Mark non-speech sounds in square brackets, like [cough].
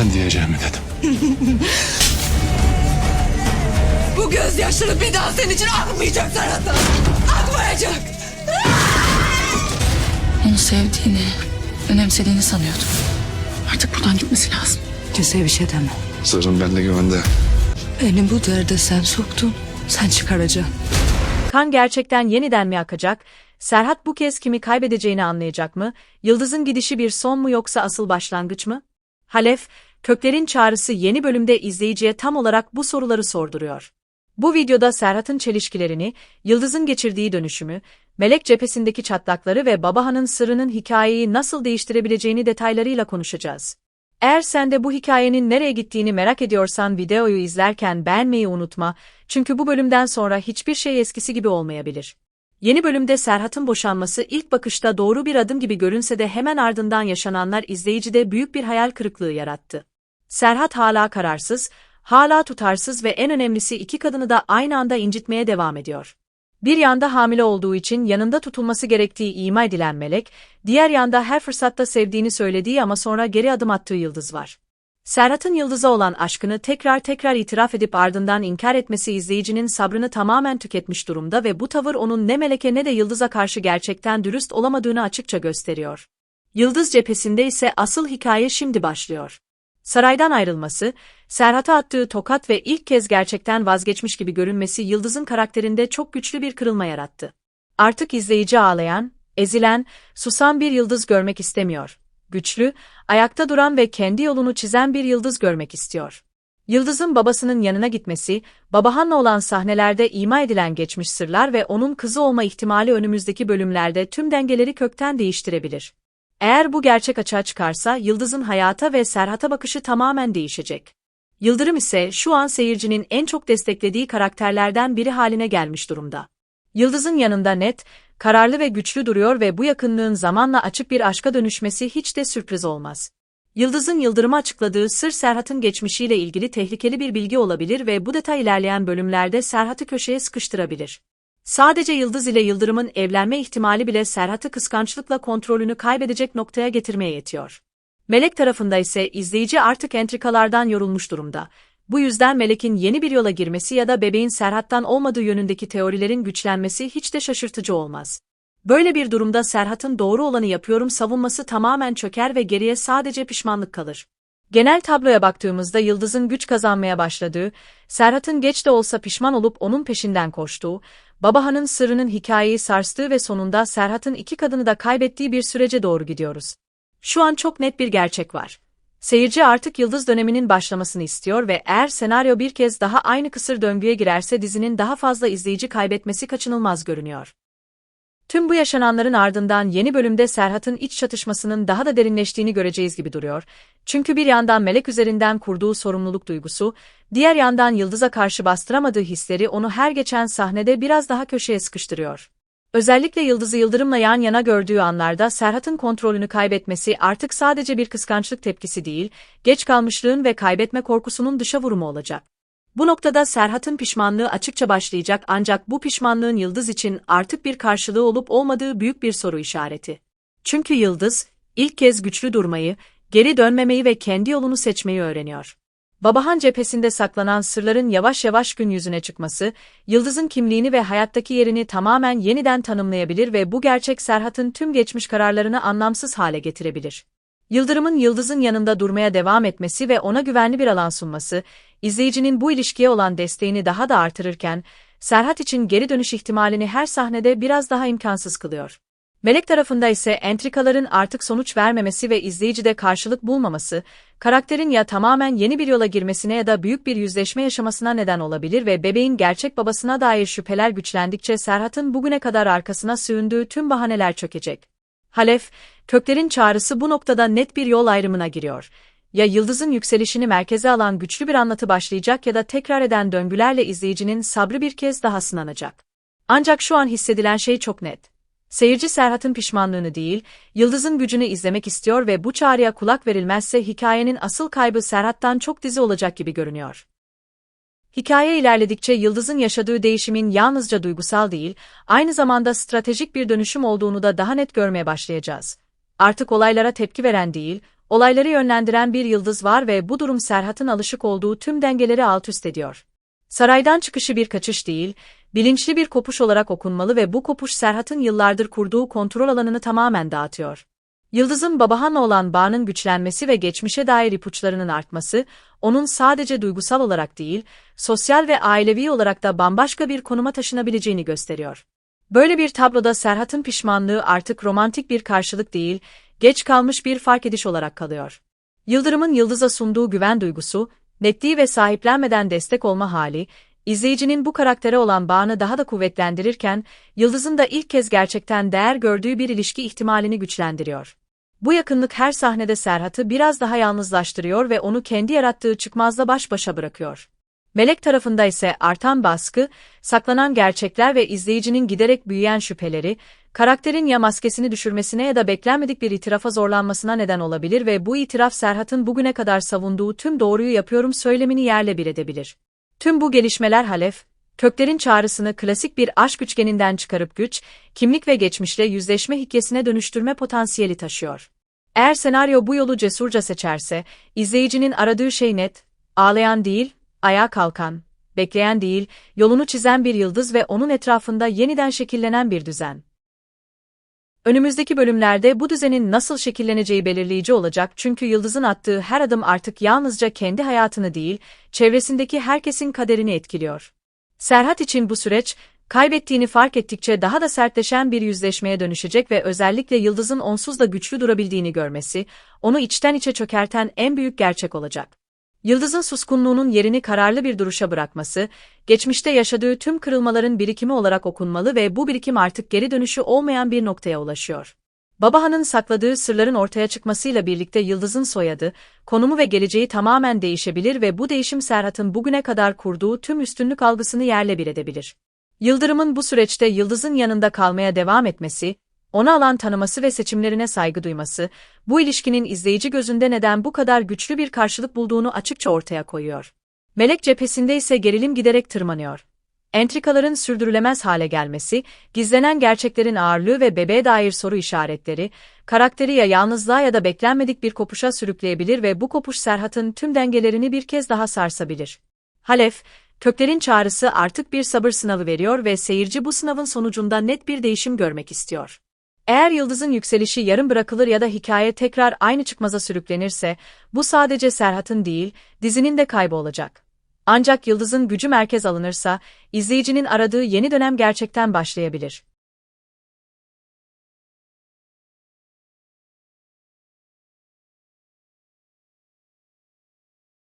Ben diyeceğimi dedim. [laughs] Bu gözyaşları bir daha senin için akmayacak Serhat'a. Akmayacak. Onu sevdiğini, önemsediğini sanıyordum. Artık buradan gitmesi lazım. Kimseye bir şey deme. Sırrım bende güvende. Beni bu derde sen soktun. Sen çıkaracaksın. Kan gerçekten yeniden mi akacak? Serhat bu kez kimi kaybedeceğini anlayacak mı? Yıldız'ın gidişi bir son mu yoksa asıl başlangıç mı? Halef, Köklerin Çağrısı yeni bölümde izleyiciye tam olarak bu soruları sorduruyor. Bu videoda Serhat'ın çelişkilerini, Yıldız'ın geçirdiği dönüşümü, Melek cephesindeki çatlakları ve Babahan'ın sırrının hikayeyi nasıl değiştirebileceğini detaylarıyla konuşacağız. Eğer sen de bu hikayenin nereye gittiğini merak ediyorsan videoyu izlerken beğenmeyi unutma, çünkü bu bölümden sonra hiçbir şey eskisi gibi olmayabilir. Yeni bölümde Serhat'ın boşanması ilk bakışta doğru bir adım gibi görünse de hemen ardından yaşananlar izleyicide büyük bir hayal kırıklığı yarattı. Serhat hala kararsız, hala tutarsız ve en önemlisi iki kadını da aynı anda incitmeye devam ediyor. Bir yanda hamile olduğu için yanında tutulması gerektiği ima edilen Melek, diğer yanda her fırsatta sevdiğini söylediği ama sonra geri adım attığı Yıldız var. Serhat'ın Yıldız'a olan aşkını tekrar tekrar itiraf edip ardından inkar etmesi izleyicinin sabrını tamamen tüketmiş durumda ve bu tavır onun ne Melek'e ne de Yıldız'a karşı gerçekten dürüst olamadığını açıkça gösteriyor. Yıldız cephesinde ise asıl hikaye şimdi başlıyor. Saraydan ayrılması, Serhat'a attığı tokat ve ilk kez gerçekten vazgeçmiş gibi görünmesi Yıldız'ın karakterinde çok güçlü bir kırılma yarattı. Artık izleyici ağlayan, ezilen, susan bir yıldız görmek istemiyor. Güçlü, ayakta duran ve kendi yolunu çizen bir yıldız görmek istiyor. Yıldız'ın babasının yanına gitmesi, Babahan'la olan sahnelerde ima edilen geçmiş sırlar ve onun kızı olma ihtimali önümüzdeki bölümlerde tüm dengeleri kökten değiştirebilir. Eğer bu gerçek açığa çıkarsa Yıldız'ın hayata ve Serhat'a bakışı tamamen değişecek. Yıldırım ise şu an seyircinin en çok desteklediği karakterlerden biri haline gelmiş durumda. Yıldız'ın yanında net, kararlı ve güçlü duruyor ve bu yakınlığın zamanla açık bir aşka dönüşmesi hiç de sürpriz olmaz. Yıldız'ın Yıldırım'a açıkladığı sır Serhat'ın geçmişiyle ilgili tehlikeli bir bilgi olabilir ve bu detay ilerleyen bölümlerde Serhat'ı köşeye sıkıştırabilir. Sadece Yıldız ile Yıldırım'ın evlenme ihtimali bile Serhat'ı kıskançlıkla kontrolünü kaybedecek noktaya getirmeye yetiyor. Melek tarafında ise izleyici artık entrikalardan yorulmuş durumda. Bu yüzden Melek'in yeni bir yola girmesi ya da bebeğin Serhat'tan olmadığı yönündeki teorilerin güçlenmesi hiç de şaşırtıcı olmaz. Böyle bir durumda Serhat'ın doğru olanı yapıyorum savunması tamamen çöker ve geriye sadece pişmanlık kalır. Genel tabloya baktığımızda Yıldız'ın güç kazanmaya başladığı, Serhat'ın geç de olsa pişman olup onun peşinden koştuğu, Babahan'ın sırrının hikayeyi sarstığı ve sonunda Serhat'ın iki kadını da kaybettiği bir sürece doğru gidiyoruz. Şu an çok net bir gerçek var. Seyirci artık Yıldız döneminin başlamasını istiyor ve eğer senaryo bir kez daha aynı kısır döngüye girerse dizinin daha fazla izleyici kaybetmesi kaçınılmaz görünüyor. Tüm bu yaşananların ardından yeni bölümde Serhat'ın iç çatışmasının daha da derinleştiğini göreceğiz gibi duruyor. Çünkü bir yandan Melek üzerinden kurduğu sorumluluk duygusu, diğer yandan Yıldız'a karşı bastıramadığı hisleri onu her geçen sahnede biraz daha köşeye sıkıştırıyor. Özellikle Yıldız'ı Yıldırım'la yan yana gördüğü anlarda Serhat'ın kontrolünü kaybetmesi artık sadece bir kıskançlık tepkisi değil, geç kalmışlığın ve kaybetme korkusunun dışa vurumu olacak. Bu noktada Serhat'ın pişmanlığı açıkça başlayacak ancak bu pişmanlığın Yıldız için artık bir karşılığı olup olmadığı büyük bir soru işareti. Çünkü Yıldız, ilk kez güçlü durmayı, geri dönmemeyi ve kendi yolunu seçmeyi öğreniyor. Babahan cephesinde saklanan sırların yavaş yavaş gün yüzüne çıkması, Yıldız'ın kimliğini ve hayattaki yerini tamamen yeniden tanımlayabilir ve bu gerçek Serhat'ın tüm geçmiş kararlarını anlamsız hale getirebilir. Yıldırım'ın Yıldız'ın yanında durmaya devam etmesi ve ona güvenli bir alan sunması, izleyicinin bu ilişkiye olan desteğini daha da artırırken, Serhat için geri dönüş ihtimalini her sahnede biraz daha imkansız kılıyor. Melek tarafında ise entrikaların artık sonuç vermemesi ve izleyicide karşılık bulmaması, karakterin ya tamamen yeni bir yola girmesine ya da büyük bir yüzleşme yaşamasına neden olabilir ve bebeğin gerçek babasına dair şüpheler güçlendikçe Serhat'ın bugüne kadar arkasına sığındığı tüm bahaneler çökecek. Halef, köklerin çağrısı bu noktada net bir yol ayrımına giriyor. Ya yıldızın yükselişini merkeze alan güçlü bir anlatı başlayacak ya da tekrar eden döngülerle izleyicinin sabrı bir kez daha sınanacak. Ancak şu an hissedilen şey çok net. Seyirci Serhat'ın pişmanlığını değil, Yıldız'ın gücünü izlemek istiyor ve bu çağrıya kulak verilmezse hikayenin asıl kaybı Serhat'tan çok dizi olacak gibi görünüyor. Hikaye ilerledikçe Yıldız'ın yaşadığı değişimin yalnızca duygusal değil, aynı zamanda stratejik bir dönüşüm olduğunu da daha net görmeye başlayacağız. Artık olaylara tepki veren değil, olayları yönlendiren bir yıldız var ve bu durum Serhat'ın alışık olduğu tüm dengeleri alt üst ediyor. Saraydan çıkışı bir kaçış değil, bilinçli bir kopuş olarak okunmalı ve bu kopuş Serhat'ın yıllardır kurduğu kontrol alanını tamamen dağıtıyor. Yıldız'ın Babahan'la olan bağının güçlenmesi ve geçmişe dair ipuçlarının artması, onun sadece duygusal olarak değil, sosyal ve ailevi olarak da bambaşka bir konuma taşınabileceğini gösteriyor. Böyle bir tabloda Serhat'ın pişmanlığı artık romantik bir karşılık değil, geç kalmış bir fark ediş olarak kalıyor. Yıldırım'ın Yıldız'a sunduğu güven duygusu, netliği ve sahiplenmeden destek olma hali, izleyicinin bu karaktere olan bağını daha da kuvvetlendirirken, Yıldız'ın da ilk kez gerçekten değer gördüğü bir ilişki ihtimalini güçlendiriyor. Bu yakınlık her sahnede Serhat'ı biraz daha yalnızlaştırıyor ve onu kendi yarattığı çıkmazla baş başa bırakıyor. Melek tarafında ise artan baskı, saklanan gerçekler ve izleyicinin giderek büyüyen şüpheleri, karakterin ya maskesini düşürmesine ya da beklenmedik bir itirafa zorlanmasına neden olabilir ve bu itiraf Serhat'ın bugüne kadar savunduğu tüm doğruyu yapıyorum söylemini yerle bir edebilir. Tüm bu gelişmeler Halef, köklerin çağrısını klasik bir aşk üçgeninden çıkarıp güç, kimlik ve geçmişle yüzleşme hikayesine dönüştürme potansiyeli taşıyor. Eğer senaryo bu yolu cesurca seçerse, izleyicinin aradığı şey net, ağlayan değil, ayağa kalkan, bekleyen değil, yolunu çizen bir yıldız ve onun etrafında yeniden şekillenen bir düzen. Önümüzdeki bölümlerde bu düzenin nasıl şekilleneceği belirleyici olacak çünkü yıldızın attığı her adım artık yalnızca kendi hayatını değil, çevresindeki herkesin kaderini etkiliyor. Serhat için bu süreç, kaybettiğini fark ettikçe daha da sertleşen bir yüzleşmeye dönüşecek ve özellikle yıldızın onsuz da güçlü durabildiğini görmesi, onu içten içe çökerten en büyük gerçek olacak. Yıldız'ın suskunluğunun yerini kararlı bir duruşa bırakması, geçmişte yaşadığı tüm kırılmaların birikimi olarak okunmalı ve bu birikim artık geri dönüşü olmayan bir noktaya ulaşıyor. Babahan'ın sakladığı sırların ortaya çıkmasıyla birlikte Yıldız'ın soyadı, konumu ve geleceği tamamen değişebilir ve bu değişim Serhat'ın bugüne kadar kurduğu tüm üstünlük algısını yerle bir edebilir. Yıldırım'ın bu süreçte Yıldız'ın yanında kalmaya devam etmesi, ona alan tanıması ve seçimlerine saygı duyması, bu ilişkinin izleyici gözünde neden bu kadar güçlü bir karşılık bulduğunu açıkça ortaya koyuyor. Melek cephesinde ise gerilim giderek tırmanıyor. Entrikaların sürdürülemez hale gelmesi, gizlenen gerçeklerin ağırlığı ve bebeğe dair soru işaretleri, karakteri ya yalnızlığa ya da beklenmedik bir kopuşa sürükleyebilir ve bu kopuş Serhat'ın tüm dengelerini bir kez daha sarsabilir. Halef, köklerin çağrısı artık bir sabır sınavı veriyor ve seyirci bu sınavın sonucunda net bir değişim görmek istiyor. Eğer yıldızın yükselişi yarım bırakılır ya da hikaye tekrar aynı çıkmaza sürüklenirse, bu sadece Serhat'ın değil, dizinin de kaybı olacak. Ancak yıldızın gücü merkez alınırsa, izleyicinin aradığı yeni dönem gerçekten başlayabilir.